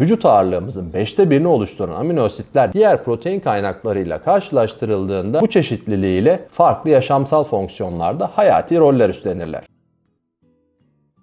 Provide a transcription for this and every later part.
Vücut ağırlığımızın 5'te birini oluşturan amino asitler diğer protein kaynaklarıyla karşılaştırıldığında bu çeşitliliğiyle farklı yaşamsal fonksiyonlarda hayati roller üstlenirler.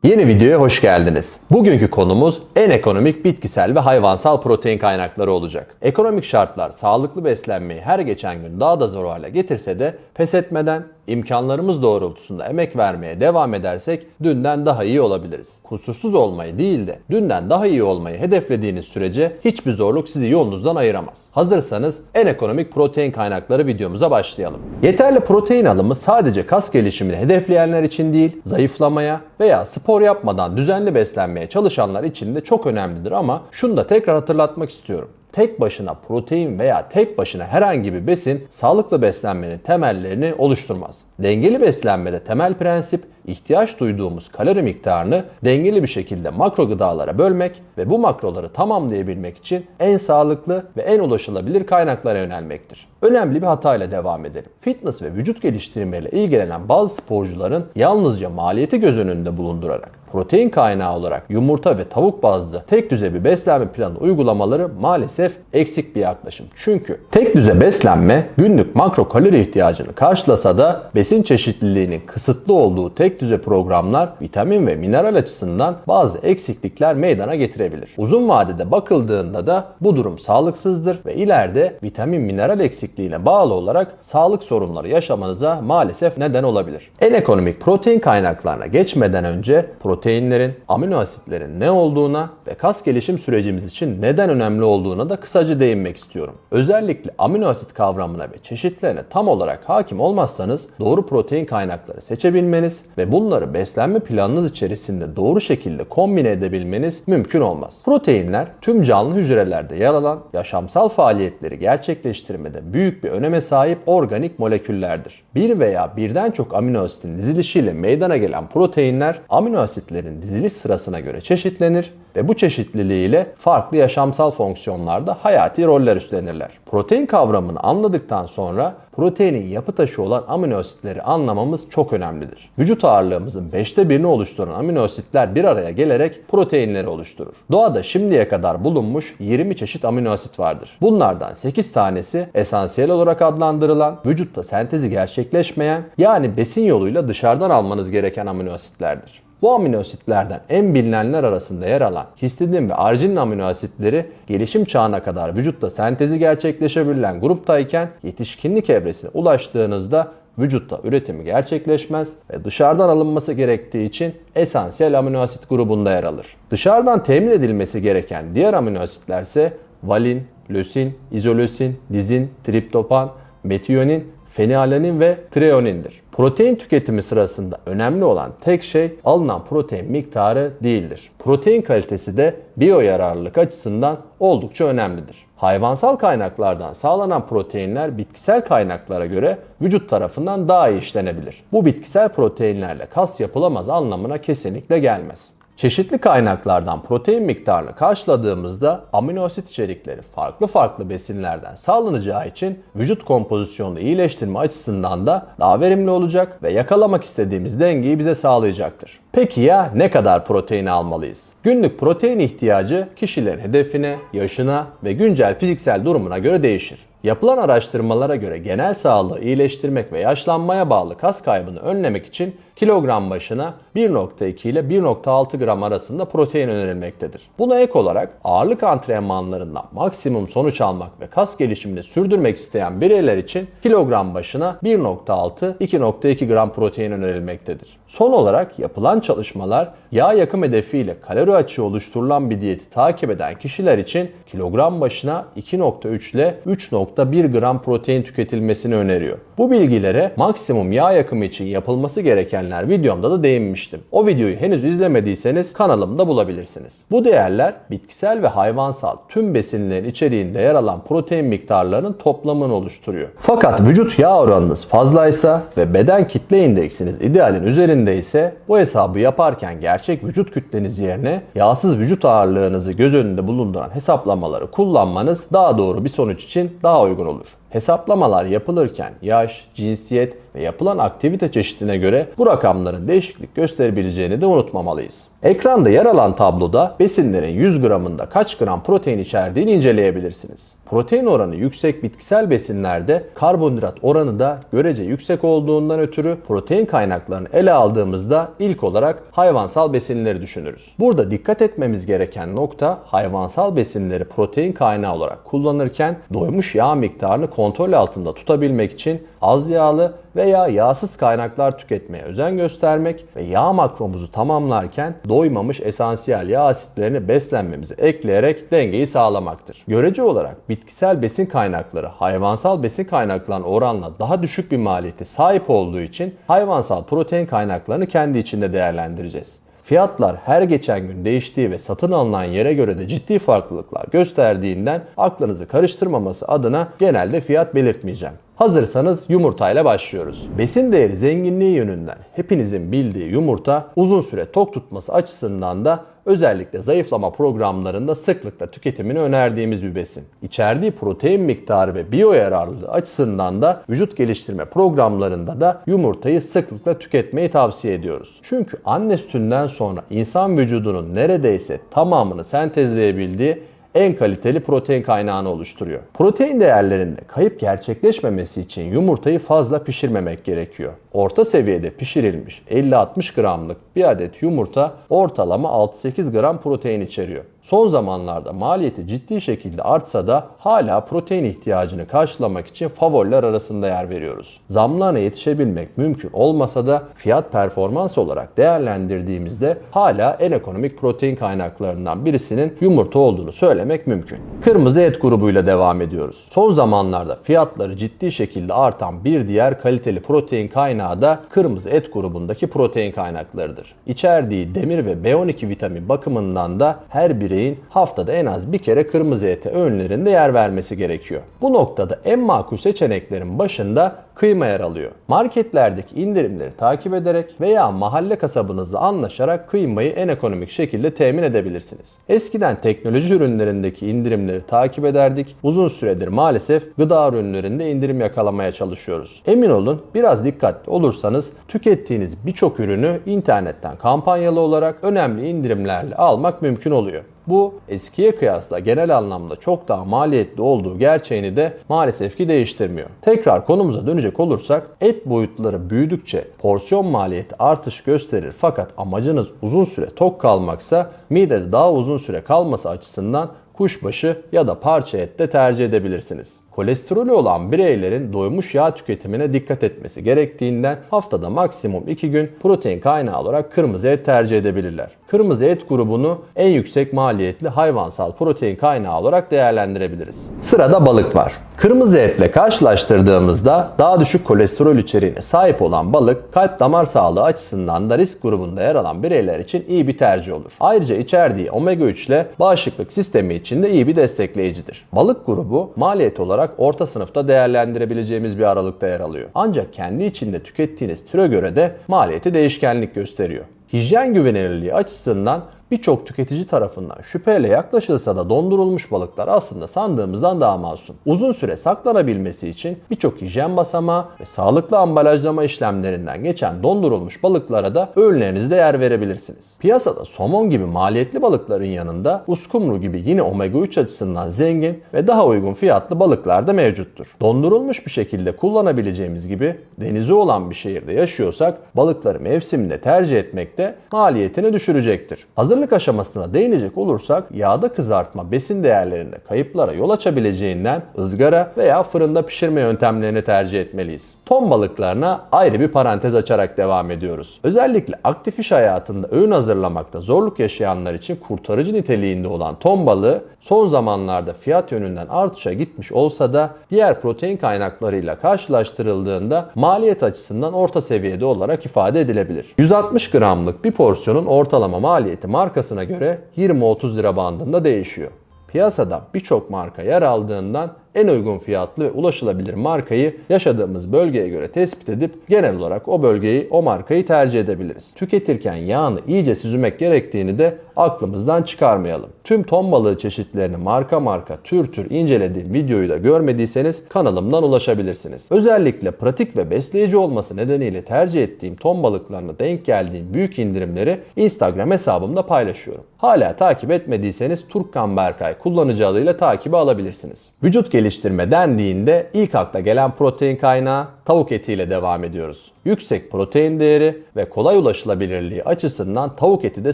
Yeni videoya hoş geldiniz. Bugünkü konumuz en ekonomik bitkisel ve hayvansal protein kaynakları olacak. Ekonomik şartlar sağlıklı beslenmeyi her geçen gün daha da zor hale getirse de pes etmeden imkanlarımız doğrultusunda emek vermeye devam edersek dünden daha iyi olabiliriz. Kusursuz olmayı değil de dünden daha iyi olmayı hedeflediğiniz sürece hiçbir zorluk sizi yolunuzdan ayıramaz. Hazırsanız en ekonomik protein kaynakları videomuza başlayalım. Yeterli protein alımı sadece kas gelişimini hedefleyenler için değil, zayıflamaya veya spor yapmadan düzenli beslenmeye çalışanlar için de çok önemlidir ama şunu da tekrar hatırlatmak istiyorum tek başına protein veya tek başına herhangi bir besin sağlıklı beslenmenin temellerini oluşturmaz. Dengeli beslenmede temel prensip ihtiyaç duyduğumuz kalori miktarını dengeli bir şekilde makro gıdalara bölmek ve bu makroları tamamlayabilmek için en sağlıklı ve en ulaşılabilir kaynaklara yönelmektir. Önemli bir hatayla devam edelim. Fitness ve vücut geliştirmeyle ilgilenen bazı sporcuların yalnızca maliyeti göz önünde bulundurarak protein kaynağı olarak yumurta ve tavuk bazlı tek düze bir beslenme planı uygulamaları maalesef eksik bir yaklaşım. Çünkü tek düze beslenme günlük makro kalori ihtiyacını karşılasa da besin çeşitliliğinin kısıtlı olduğu tek düze programlar vitamin ve mineral açısından bazı eksiklikler meydana getirebilir. Uzun vadede bakıldığında da bu durum sağlıksızdır ve ileride vitamin mineral eksikliğine bağlı olarak sağlık sorunları yaşamanıza maalesef neden olabilir. En ekonomik protein kaynaklarına geçmeden önce proteinlerin, amino asitlerin ne olduğuna ve kas gelişim sürecimiz için neden önemli olduğuna da kısaca değinmek istiyorum. Özellikle amino asit kavramına ve çeşitlerine tam olarak hakim olmazsanız doğru protein kaynakları seçebilmeniz ve bunları beslenme planınız içerisinde doğru şekilde kombine edebilmeniz mümkün olmaz. Proteinler tüm canlı hücrelerde yer alan yaşamsal faaliyetleri gerçekleştirmede büyük bir öneme sahip organik moleküllerdir. Bir veya birden çok amino asitin dizilişiyle meydana gelen proteinler amino asitlerin diziliş sırasına göre çeşitlenir ve bu çeşitliliğiyle farklı yaşamsal fonksiyonlarda hayati roller üstlenirler. Protein kavramını anladıktan sonra proteinin yapı taşı olan amino asitleri anlamamız çok önemlidir. Vücut ağırlığımızın 5'te birini oluşturan amino asitler bir araya gelerek proteinleri oluşturur. Doğada şimdiye kadar bulunmuş 20 çeşit amino asit vardır. Bunlardan 8 tanesi esansiyel olarak adlandırılan, vücutta sentezi gerçekleşmeyen yani besin yoluyla dışarıdan almanız gereken amino asitlerdir. Bu amino asitlerden en bilinenler arasında yer alan histidin ve arginin amino asitleri gelişim çağına kadar vücutta sentezi gerçekleşebilen gruptayken yetişkinlik evresine ulaştığınızda vücutta üretimi gerçekleşmez ve dışarıdan alınması gerektiği için esansiyel amino asit grubunda yer alır. Dışarıdan temin edilmesi gereken diğer amino asitler ise valin, lösin, izolösin, lizin, triptopan, metiyonin, fenalanin ve treonindir. Protein tüketimi sırasında önemli olan tek şey alınan protein miktarı değildir. Protein kalitesi de biyoyararlılık açısından oldukça önemlidir. Hayvansal kaynaklardan sağlanan proteinler bitkisel kaynaklara göre vücut tarafından daha iyi işlenebilir. Bu bitkisel proteinlerle kas yapılamaz anlamına kesinlikle gelmez. Çeşitli kaynaklardan protein miktarını karşıladığımızda amino asit içerikleri farklı farklı besinlerden sağlanacağı için vücut kompozisyonunu iyileştirme açısından da daha verimli olacak ve yakalamak istediğimiz dengeyi bize sağlayacaktır. Peki ya ne kadar protein almalıyız? Günlük protein ihtiyacı kişilerin hedefine, yaşına ve güncel fiziksel durumuna göre değişir. Yapılan araştırmalara göre genel sağlığı iyileştirmek ve yaşlanmaya bağlı kas kaybını önlemek için kilogram başına 1.2 ile 1.6 gram arasında protein önerilmektedir. Buna ek olarak ağırlık antrenmanlarından maksimum sonuç almak ve kas gelişimini sürdürmek isteyen bireyler için kilogram başına 1.6-2.2 gram protein önerilmektedir. Son olarak yapılan çalışmalar yağ yakım hedefiyle kalori açığı oluşturulan bir diyeti takip eden kişiler için kilogram başına 2.3 ile 3.1 gram protein tüketilmesini öneriyor. Bu bilgilere maksimum yağ yakımı için yapılması gerekenler videomda da değinmiştim. O videoyu henüz izlemediyseniz kanalımda bulabilirsiniz. Bu değerler bitkisel ve hayvansal tüm besinlerin içeriğinde yer alan protein miktarlarının toplamını oluşturuyor. Fakat vücut yağ oranınız fazlaysa ve beden kitle indeksiniz idealin üzerinde ise bu hesabı yaparken gerçek vücut kütleniz yerine yağsız vücut ağırlığınızı göz önünde bulunduran hesaplamaları kullanmanız daha doğru bir sonuç için daha uygun olur. Hesaplamalar yapılırken yaş, cinsiyet, ve yapılan aktivite çeşidine göre bu rakamların değişiklik gösterebileceğini de unutmamalıyız. Ekranda yer alan tabloda besinlerin 100 gramında kaç gram protein içerdiğini inceleyebilirsiniz. Protein oranı yüksek bitkisel besinlerde karbonhidrat oranı da görece yüksek olduğundan ötürü protein kaynaklarını ele aldığımızda ilk olarak hayvansal besinleri düşünürüz. Burada dikkat etmemiz gereken nokta hayvansal besinleri protein kaynağı olarak kullanırken doymuş yağ miktarını kontrol altında tutabilmek için az yağlı veya yağsız kaynaklar tüketmeye özen göstermek ve yağ makromuzu tamamlarken doymamış esansiyel yağ asitlerini beslenmemize ekleyerek dengeyi sağlamaktır. Görece olarak bitkisel besin kaynakları hayvansal besin kaynaklarına oranla daha düşük bir maliyete sahip olduğu için hayvansal protein kaynaklarını kendi içinde değerlendireceğiz. Fiyatlar her geçen gün değiştiği ve satın alınan yere göre de ciddi farklılıklar gösterdiğinden aklınızı karıştırmaması adına genelde fiyat belirtmeyeceğim. Hazırsanız yumurtayla başlıyoruz. Besin değeri zenginliği yönünden hepinizin bildiği yumurta uzun süre tok tutması açısından da özellikle zayıflama programlarında sıklıkla tüketimini önerdiğimiz bir besin. İçerdiği protein miktarı ve biyo yararlılığı açısından da vücut geliştirme programlarında da yumurtayı sıklıkla tüketmeyi tavsiye ediyoruz. Çünkü anne sütünden sonra insan vücudunun neredeyse tamamını sentezleyebildiği en kaliteli protein kaynağını oluşturuyor. Protein değerlerinde kayıp gerçekleşmemesi için yumurtayı fazla pişirmemek gerekiyor. Orta seviyede pişirilmiş 50-60 gramlık bir adet yumurta ortalama 6-8 gram protein içeriyor. Son zamanlarda maliyeti ciddi şekilde artsa da hala protein ihtiyacını karşılamak için favoriler arasında yer veriyoruz. Zamlarına yetişebilmek mümkün olmasa da fiyat performans olarak değerlendirdiğimizde hala en ekonomik protein kaynaklarından birisinin yumurta olduğunu söylemek mümkün. Kırmızı et grubuyla devam ediyoruz. Son zamanlarda fiyatları ciddi şekilde artan bir diğer kaliteli protein kaynağı da kırmızı et grubundaki protein kaynaklarıdır. İçerdiği demir ve B12 vitamin bakımından da her bireyin haftada en az bir kere kırmızı ete öğünlerinde yer vermesi gerekiyor. Bu noktada en makul seçeneklerin başında kıyma yer alıyor. Marketlerdeki indirimleri takip ederek veya mahalle kasabınızla anlaşarak kıymayı en ekonomik şekilde temin edebilirsiniz. Eskiden teknoloji ürünlerindeki indirimleri takip ederdik. Uzun süredir maalesef gıda ürünlerinde indirim yakalamaya çalışıyoruz. Emin olun biraz dikkatli olursanız tükettiğiniz birçok ürünü internetten kampanyalı olarak önemli indirimlerle almak mümkün oluyor. Bu eskiye kıyasla genel anlamda çok daha maliyetli olduğu gerçeğini de maalesef ki değiştirmiyor. Tekrar konumuza dönecek olursak et boyutları büyüdükçe porsiyon maliyeti artış gösterir fakat amacınız uzun süre tok kalmaksa midede daha uzun süre kalması açısından kuşbaşı ya da parça et de tercih edebilirsiniz. Kolesterolü olan bireylerin doymuş yağ tüketimine dikkat etmesi gerektiğinden haftada maksimum 2 gün protein kaynağı olarak kırmızı et tercih edebilirler. Kırmızı et grubunu en yüksek maliyetli hayvansal protein kaynağı olarak değerlendirebiliriz. Sırada balık var. Kırmızı etle karşılaştırdığımızda daha düşük kolesterol içeriğine sahip olan balık kalp damar sağlığı açısından da risk grubunda yer alan bireyler için iyi bir tercih olur. Ayrıca içerdiği omega 3 ile bağışıklık sistemi için de iyi bir destekleyicidir. Balık grubu maliyet olarak orta sınıfta değerlendirebileceğimiz bir aralıkta yer alıyor. Ancak kendi içinde tükettiğiniz türe göre de maliyeti değişkenlik gösteriyor. Hijyen güvenilirliği açısından birçok tüketici tarafından şüpheyle yaklaşılsa da dondurulmuş balıklar aslında sandığımızdan daha masum. Uzun süre saklanabilmesi için birçok hijyen basamağı ve sağlıklı ambalajlama işlemlerinden geçen dondurulmuş balıklara da öğünlerinizde yer verebilirsiniz. Piyasada somon gibi maliyetli balıkların yanında uskumru gibi yine omega 3 açısından zengin ve daha uygun fiyatlı balıklar da mevcuttur. Dondurulmuş bir şekilde kullanabileceğimiz gibi denizi olan bir şehirde yaşıyorsak balıkları mevsiminde tercih etmek de maliyetini düşürecektir. Hazırlık Hazırlık aşamasına değinecek olursak yağda kızartma besin değerlerinde kayıplara yol açabileceğinden ızgara veya fırında pişirme yöntemlerini tercih etmeliyiz. Ton balıklarına ayrı bir parantez açarak devam ediyoruz. Özellikle aktif iş hayatında öğün hazırlamakta zorluk yaşayanlar için kurtarıcı niteliğinde olan ton balığı son zamanlarda fiyat yönünden artışa gitmiş olsa da diğer protein kaynaklarıyla karşılaştırıldığında maliyet açısından orta seviyede olarak ifade edilebilir. 160 gramlık bir porsiyonun ortalama maliyeti markasına göre 20-30 lira bandında değişiyor. Piyasada birçok marka yer aldığından en uygun fiyatlı ve ulaşılabilir markayı yaşadığımız bölgeye göre tespit edip genel olarak o bölgeyi, o markayı tercih edebiliriz. Tüketirken yağını iyice süzmek gerektiğini de aklımızdan çıkarmayalım. Tüm ton balığı çeşitlerini marka marka tür tür incelediğim videoyu da görmediyseniz kanalımdan ulaşabilirsiniz. Özellikle pratik ve besleyici olması nedeniyle tercih ettiğim ton balıklarına denk geldiğim büyük indirimleri Instagram hesabımda paylaşıyorum. Hala takip etmediyseniz Turkkan Berkay kullanıcı adıyla takibi alabilirsiniz. Vücut geliştirme dendiğinde ilk akla gelen protein kaynağı tavuk etiyle devam ediyoruz. Yüksek protein değeri ve kolay ulaşılabilirliği açısından tavuk eti de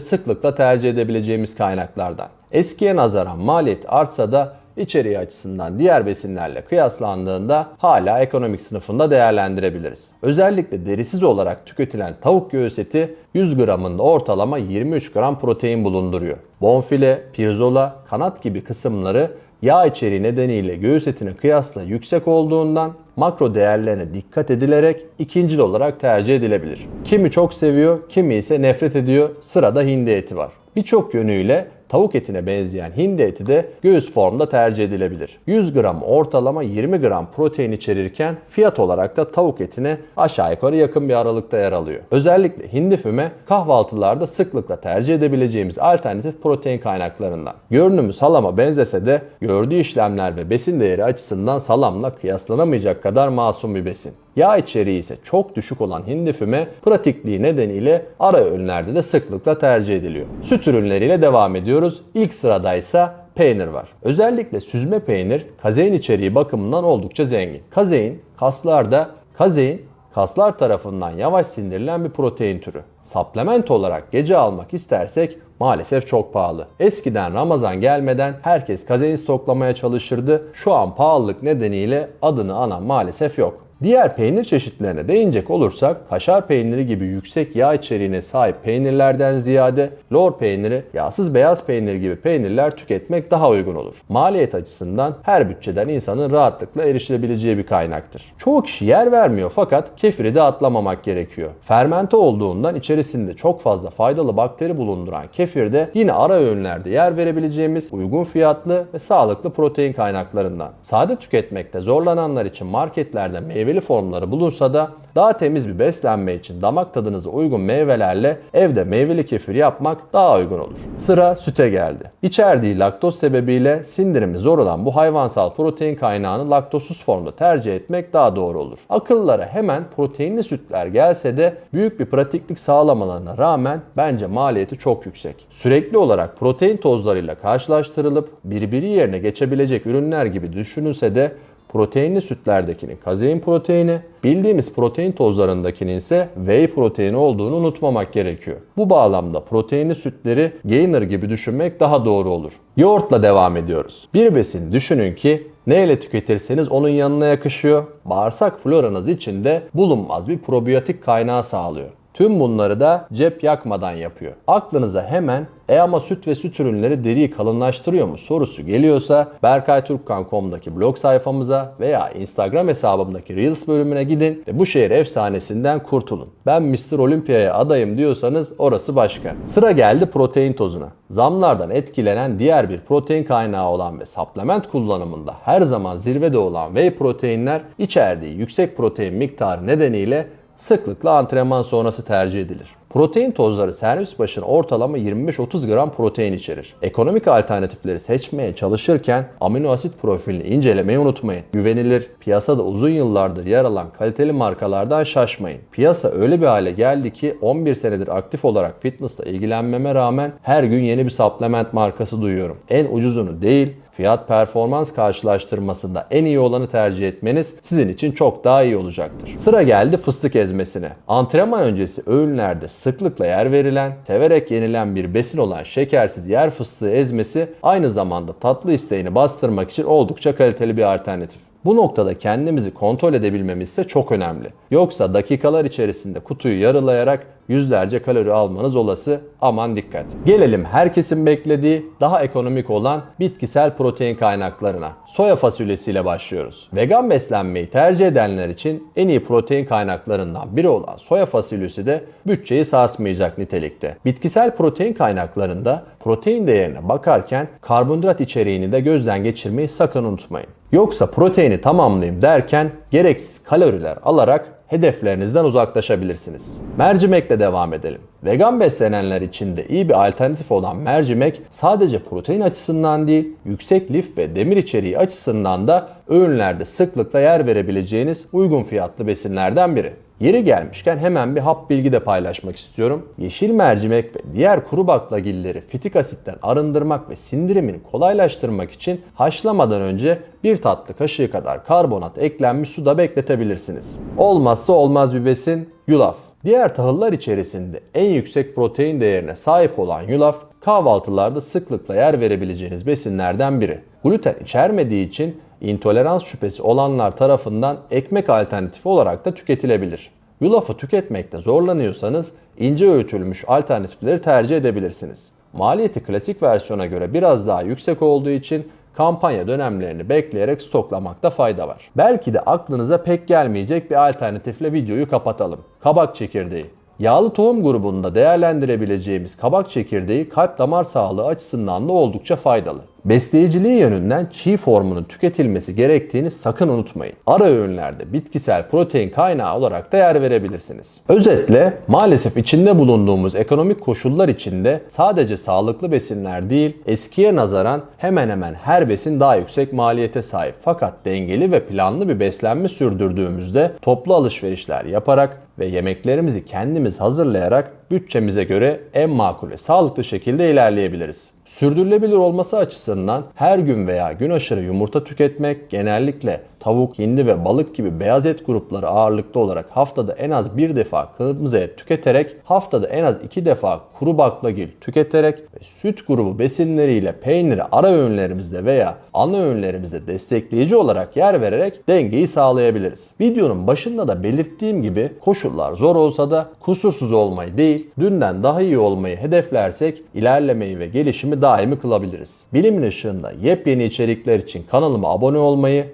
sıklıkla tercih edebileceğimiz kaynaklardan. Eskiye nazaran maliyet artsa da içeriği açısından diğer besinlerle kıyaslandığında hala ekonomik sınıfında değerlendirebiliriz. Özellikle derisiz olarak tüketilen tavuk göğüs eti 100 gramında ortalama 23 gram protein bulunduruyor. Bonfile, pirzola, kanat gibi kısımları yağ içeriği nedeniyle göğüs etine kıyasla yüksek olduğundan makro değerlerine dikkat edilerek ikincil olarak tercih edilebilir. Kimi çok seviyor, kimi ise nefret ediyor. Sırada hindi eti var. Birçok yönüyle tavuk etine benzeyen hindi eti de göğüs formda tercih edilebilir. 100 gram ortalama 20 gram protein içerirken fiyat olarak da tavuk etine aşağı yukarı yakın bir aralıkta yer alıyor. Özellikle hindi füme kahvaltılarda sıklıkla tercih edebileceğimiz alternatif protein kaynaklarından. Görünümü salama benzese de gördüğü işlemler ve besin değeri açısından salamla kıyaslanamayacak kadar masum bir besin. Yağ içeriği ise çok düşük olan hindi füme pratikliği nedeniyle ara öğünlerde de sıklıkla tercih ediliyor. Süt ürünleriyle devam ediyoruz. İlk sırada ise peynir var. Özellikle süzme peynir kazein içeriği bakımından oldukça zengin. Kazein kaslarda kazein kaslar tarafından yavaş sindirilen bir protein türü. Supplement olarak gece almak istersek maalesef çok pahalı. Eskiden Ramazan gelmeden herkes kazein stoklamaya çalışırdı. Şu an pahalılık nedeniyle adını anan maalesef yok. Diğer peynir çeşitlerine değinecek olursak kaşar peyniri gibi yüksek yağ içeriğine sahip peynirlerden ziyade lor peyniri, yağsız beyaz peynir gibi peynirler tüketmek daha uygun olur. Maliyet açısından her bütçeden insanın rahatlıkla erişilebileceği bir kaynaktır. Çoğu kişi yer vermiyor fakat kefiri de atlamamak gerekiyor. Fermente olduğundan içerisinde çok fazla faydalı bakteri bulunduran kefir de yine ara öğünlerde yer verebileceğimiz uygun fiyatlı ve sağlıklı protein kaynaklarından. Sade tüketmekte zorlananlar için marketlerde meyve meyveli formları bulunsa da daha temiz bir beslenme için damak tadınıza uygun meyvelerle evde meyveli kefir yapmak daha uygun olur. Sıra süte geldi. İçerdiği laktoz sebebiyle sindirimi zor olan bu hayvansal protein kaynağını laktozsuz formda tercih etmek daha doğru olur. Akıllara hemen proteinli sütler gelse de büyük bir pratiklik sağlamalarına rağmen bence maliyeti çok yüksek. Sürekli olarak protein tozlarıyla karşılaştırılıp birbiri yerine geçebilecek ürünler gibi düşünülse de proteinli sütlerdekinin kazein proteini, bildiğimiz protein tozlarındakinin ise whey proteini olduğunu unutmamak gerekiyor. Bu bağlamda proteinli sütleri gainer gibi düşünmek daha doğru olur. Yoğurtla devam ediyoruz. Bir besin düşünün ki neyle tüketirseniz onun yanına yakışıyor. Bağırsak floranız için de bulunmaz bir probiyotik kaynağı sağlıyor. Tüm bunları da cep yakmadan yapıyor. Aklınıza hemen e ama süt ve süt ürünleri deriyi kalınlaştırıyor mu sorusu geliyorsa berkayturkkan.com'daki blog sayfamıza veya Instagram hesabımdaki Reels bölümüne gidin ve bu şehir efsanesinden kurtulun. Ben Mr. Olympia'ya adayım diyorsanız orası başka. Sıra geldi protein tozuna. Zamlardan etkilenen diğer bir protein kaynağı olan ve supplement kullanımında her zaman zirvede olan whey proteinler içerdiği yüksek protein miktarı nedeniyle sıklıkla antrenman sonrası tercih edilir. Protein tozları servis başına ortalama 25-30 gram protein içerir. Ekonomik alternatifleri seçmeye çalışırken amino asit profilini incelemeyi unutmayın. Güvenilir, piyasada uzun yıllardır yer alan kaliteli markalardan şaşmayın. Piyasa öyle bir hale geldi ki 11 senedir aktif olarak fitnessla ilgilenmeme rağmen her gün yeni bir supplement markası duyuyorum. En ucuzunu değil, fiyat performans karşılaştırmasında en iyi olanı tercih etmeniz sizin için çok daha iyi olacaktır. Sıra geldi fıstık ezmesine. Antrenman öncesi öğünlerde sıklıkla yer verilen, severek yenilen bir besin olan şekersiz yer fıstığı ezmesi aynı zamanda tatlı isteğini bastırmak için oldukça kaliteli bir alternatif. Bu noktada kendimizi kontrol edebilmemiz ise çok önemli. Yoksa dakikalar içerisinde kutuyu yarılayarak yüzlerce kalori almanız olası. Aman dikkat. Gelelim herkesin beklediği daha ekonomik olan bitkisel protein kaynaklarına. Soya fasulyesiyle başlıyoruz. Vegan beslenmeyi tercih edenler için en iyi protein kaynaklarından biri olan soya fasulyesi de bütçeyi sarsmayacak nitelikte. Bitkisel protein kaynaklarında protein değerine bakarken karbonhidrat içeriğini de gözden geçirmeyi sakın unutmayın. Yoksa proteini tamamlayayım derken gereksiz kaloriler alarak hedeflerinizden uzaklaşabilirsiniz. Mercimekle devam edelim. Vegan beslenenler için de iyi bir alternatif olan mercimek sadece protein açısından değil, yüksek lif ve demir içeriği açısından da öğünlerde sıklıkla yer verebileceğiniz uygun fiyatlı besinlerden biri. Yeri gelmişken hemen bir hap bilgi de paylaşmak istiyorum. Yeşil mercimek ve diğer kuru baklagilleri fitik asitten arındırmak ve sindirimini kolaylaştırmak için haşlamadan önce bir tatlı kaşığı kadar karbonat eklenmiş suda bekletebilirsiniz. Olmazsa olmaz bir besin yulaf. Diğer tahıllar içerisinde en yüksek protein değerine sahip olan yulaf kahvaltılarda sıklıkla yer verebileceğiniz besinlerden biri. Gluten içermediği için intolerans şüphesi olanlar tarafından ekmek alternatifi olarak da tüketilebilir. Yulafı tüketmekte zorlanıyorsanız ince öğütülmüş alternatifleri tercih edebilirsiniz. Maliyeti klasik versiyona göre biraz daha yüksek olduğu için kampanya dönemlerini bekleyerek stoklamakta fayda var. Belki de aklınıza pek gelmeyecek bir alternatifle videoyu kapatalım. Kabak çekirdeği. Yağlı tohum grubunda değerlendirebileceğimiz kabak çekirdeği kalp damar sağlığı açısından da oldukça faydalı. Besleyiciliği yönünden çiğ formunun tüketilmesi gerektiğini sakın unutmayın. Ara öğünlerde bitkisel protein kaynağı olarak da yer verebilirsiniz. Özetle maalesef içinde bulunduğumuz ekonomik koşullar içinde sadece sağlıklı besinler değil, eskiye nazaran hemen hemen her besin daha yüksek maliyete sahip. Fakat dengeli ve planlı bir beslenme sürdürdüğümüzde toplu alışverişler yaparak ve yemeklerimizi kendimiz hazırlayarak bütçemize göre en makul ve sağlıklı şekilde ilerleyebiliriz. Sürdürülebilir olması açısından her gün veya gün aşırı yumurta tüketmek genellikle tavuk, hindi ve balık gibi beyaz et grupları ağırlıklı olarak haftada en az bir defa kırmızı et tüketerek, haftada en az iki defa kuru baklagil tüketerek ve süt grubu besinleriyle peyniri ara öğünlerimizde veya ana öğünlerimizde destekleyici olarak yer vererek dengeyi sağlayabiliriz. Videonun başında da belirttiğim gibi koşullar zor olsa da kusursuz olmayı değil, dünden daha iyi olmayı hedeflersek ilerlemeyi ve gelişimi daimi kılabiliriz. Bilimin ışığında yepyeni içerikler için kanalıma abone olmayı,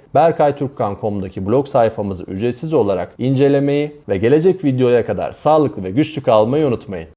berkayturkkan.com'daki blog sayfamızı ücretsiz olarak incelemeyi ve gelecek videoya kadar sağlıklı ve güçlü kalmayı unutmayın.